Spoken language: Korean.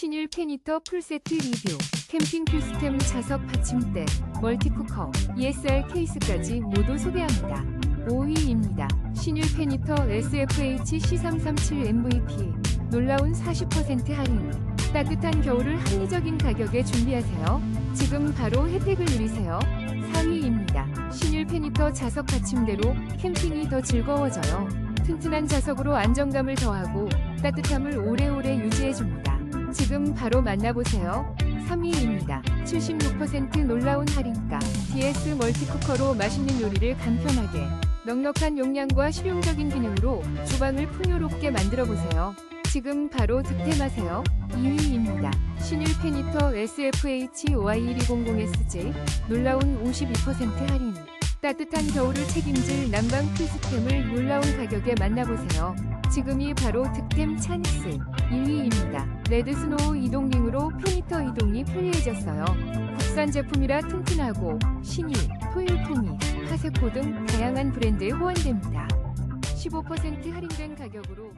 신일 페니터 풀세트 리뷰, 캠핑 필수템 자석 받침대, 멀티쿠커, ESR 케이스까지 모두 소개합니다. 5위입니다. 신일 페니터 SFH C337 MVP 놀라운 40% 할인 따뜻한 겨울을 합리적인 가격에 준비하세요. 지금 바로 혜택을 누리세요. 4위입니다. 신일 페니터 자석 받침대로 캠핑이 더 즐거워져요. 튼튼한 자석으로 안정감을 더하고 따뜻함을 오래오래 유지해줍니다. 지금 바로 만나보세요. 3위입니다. 76% 놀라운 할인가. DS 멀티쿠커로 맛있는 요리를 간편하게. 넉넉한 용량과 실용적인 기능으로 주방을 풍요롭게 만들어보세요. 지금 바로 득템하세요. 2위입니다. 신일 페니터 SFH Y1200SG 놀라운 52% 할인. 따뜻한 겨울을 책임질 난방 필수템을 놀라운 가격에 만나보세요. 지금이 바로 득템 찬스. 1위입니다. 레드스노우 이동링으로 페니터 이동이 편리해졌어요. 국산 제품이라 튼튼하고 신일, 토일통이, 하세코 등 다양한 브랜드에 호환됩니다. 15% 할인된 가격으로